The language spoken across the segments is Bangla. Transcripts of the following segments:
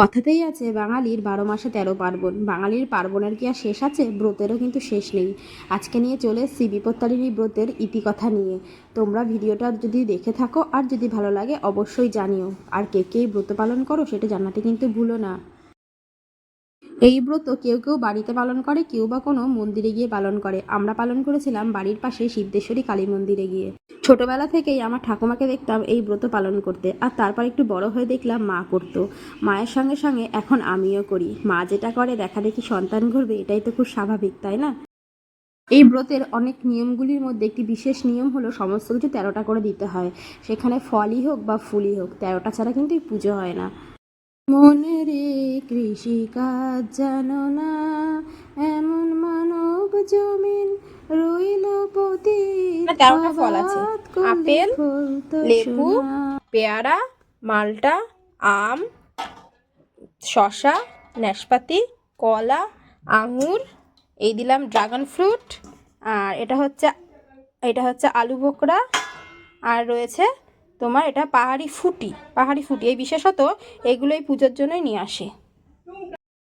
কথাতেই আছে, বাঙালির বারো মাসে তেরো পার্বণ। বাঙালির পার্বণের কি আর শেষ আছে? ব্রতেরও কিন্তু শেষ নেই। আজকে নিয়ে চলে এসেছি বিপত্তারিণী ব্রতের ইতিকথা নিয়ে। তোমরা ভিডিওটা যদি দেখে থাকো আর যদি ভালো লাগে, অবশ্যই জানিও। আর কে কে ব্রত পালন করো সেটা জানাতে কিন্তু ভুলো না। এই ব্রত কেউ কেউ বাড়িতে পালন করে, কেউ বা কোনো মন্দিরে গিয়ে পালন করে। আমরা পালন করেছিলাম বাড়ির পাশে সিদ্ধেশ্বরী কালী মন্দিরে গিয়ে। ছোটবেলা থেকেই আমার ঠাকুমাকে দেখতাম এই ব্রত পালন করতে, আর তারপর একটু বড় হয়ে দেখলাম মা করতো। মায়ের সঙ্গে সঙ্গে এখন আমিও করি। মা যেটা করে, দেখা দেখি সন্তান ঘুরবে, এটাই তো খুব স্বাভাবিক, তাই না? এই ব্রতের অনেক নিয়মগুলির মধ্যে একটি বিশেষ নিয়ম হলো, সমস্ত কিছু তেরোটা করে দিতে হয়। সেখানে ফলই হোক বা ফুলই হোক, তেরোটা ছাড়া কিন্তু পুজো হয় না। মনে রে, কৃষিকাজ জানো না, এমন মানব জমিন পতি না, তেরোটা ফল আছে। আপেল, লেবু, পেয়ারা মালটা আম শশা নাশপাতি কলা আঙুর এই দিলাম ড্রাগন ফ্রুট। আর এটা হচ্ছে এটা হচ্ছে আলু বোকরা আর রয়েছে তোমার এটা পাহাড়ি ফুটি পাহাড়ি ফুটি। এই বিশেষত এগুলো এই পুজোর জন্যই নিয়ে আসে।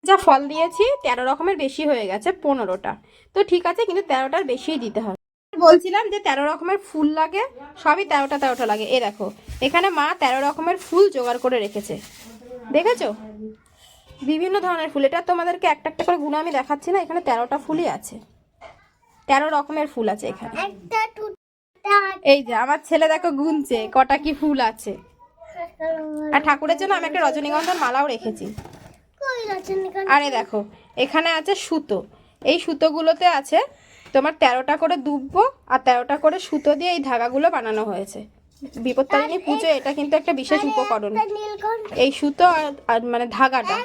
যা ফল দিয়েছি তেরো রকমের বেশি হয়ে গেছে পনেরোটা। তো ঠিক আছে কিন্তু তেরোটার বেশিই দিতে হবে। বলছিলাম যে তেরো রকমের ফুল লাগে সবই তেরোটা তেরোটা লাগে। এ দেখো এখানে মা তেরো রকমের ফুল জোগাড় করে রেখেছে। দেখেছ? বিভিন্ন ধরনের ফুল। এটা তোমাদেরকে একটা একটা করে গুণ আমি দেখাচ্ছি না এখানে তেরোটা ফুলই আছে। তেরো রকমের ফুল আছে এখানে। এই যে আমার ছেলে দেখো গুনছে কটা কি ফুল আছে। আর ঠাকুরের জন্য আমি একটা রজনীগন্ধার মালাও রেখেছি। আরে দেখো এখানে আছে সুতো। এই সুতোগুলোতে আছে তোমার তেরোটা করে দুব্বো আর তেরোটা করে সুতো দিয়ে এই ধাগাগুলো বানানো হয়েছে। বিপত্তারিণী পুজো এটা কিন্তু একটা বিশেষ উপকরণ। এই সুতো আর আর মানে ধাগাটা।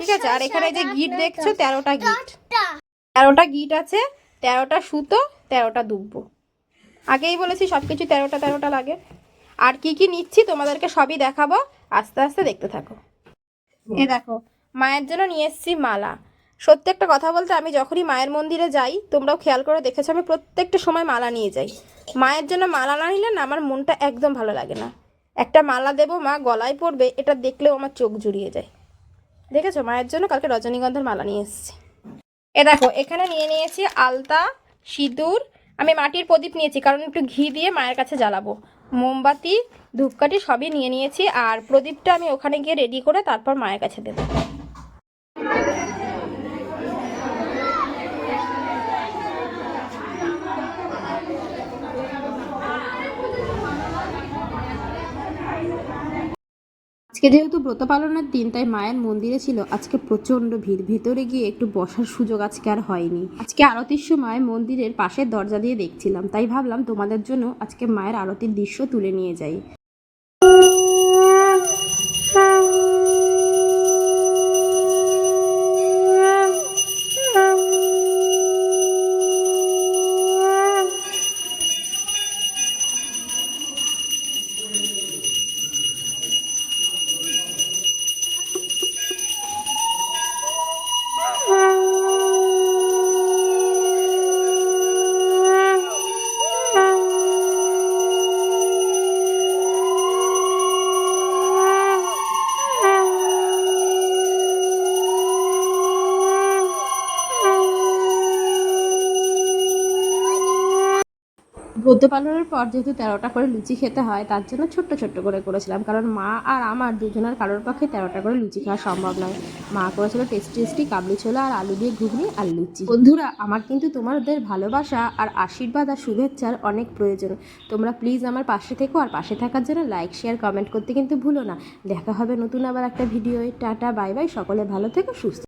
ঠিক আছে আর এখানে যে গিট দেখছ তেরোটা গিট। তেরোটা গিট আছে তেরোটা সুতো তেরোটা দুব্বো। আগেই বলেছি সব কিছু তেরোটা তেরোটা লাগে। আর কি কি নিচ্ছি তোমাদেরকে সবই দেখাবো। আস্তে আস্তে দেখতে থাকো। এ দেখো মায়ের জন্য নিয়ে এসেছি মালা। সত্যি একটা কথা বলতে, আমি যখনই মায়ের মন্দিরে যাই, তোমরাও খেয়াল করে দেখেছ, আমি প্রত্যেকটা সময় মালা নিয়ে যাই। মায়ের জন্য মালা না নিলে না আমার মনটা একদম ভালো লাগে না। একটা মালা দেবো, মা গলায় পড়বে, এটা দেখলেও আমার চোখ জুড়িয়ে যায়। দেখেছ? মায়ের জন্য কালকে রজনীগন্ধার মালা নিয়ে এসেছি। এ দেখো, এখানে নিয়ে নিয়েছি আলতা, সিঁদুর, আমি মাটির প্রদীপ নিয়েছি, কারণ একটু ঘি দিয়ে মায়ের কাছে জ্বালাবো। মোমবাতি, ধূপকাঠি সবই নিয়ে নিয়েছি, আর প্রদীপটা আমি ওখানে গিয়ে রেডি করে তারপর মায়ের কাছে দেবো। আজকে যেহেতু ব্রত পালনের দিন, তাই মায়ের মন্দিরে ছিল আজকে প্রচণ্ড ভিড়। ভেতরে গিয়ে একটু বসার সুযোগ আজকে আর হয়নি। আজকে আরতির সময় মন্দিরের পাশের দরজা দিয়ে দেখছিলাম। তাই ভাবলাম তোমাদের জন্য আজকে মায়ের আরতির দৃশ্য তুলে নিয়ে যাই। ব্রত পালনের পর যেহেতু তেরোটা করে লুচি খেতে হয়, তার জন্য ছোট্ট ছোট্ট করে করেছিলাম। কারণ মা আর আমার দুজনের কারোর পক্ষে তেরোটা করে লুচি খাওয়া সম্ভব নয়। মা করেছিল টেস্টি টেস্টি কাবলি ছোলা আর আলু দিয়ে ঘুগনি আর লুচি। বন্ধুরা, আমার কিন্তু তোমাদের ভালোবাসা আর আশীর্বাদ আর শুভেচ্ছার অনেক প্রয়োজন। তোমরা প্লিজ আমার পাশে থেকো আর পাশে থাকার জন্য লাইক, শেয়ার, কমেন্ট করতে কিন্তু ভুলো না। দেখা হবে নতুন আবার একটা ভিডিওয়। Tata, bye bye. সকলে ভালো থেকো, সুস্থ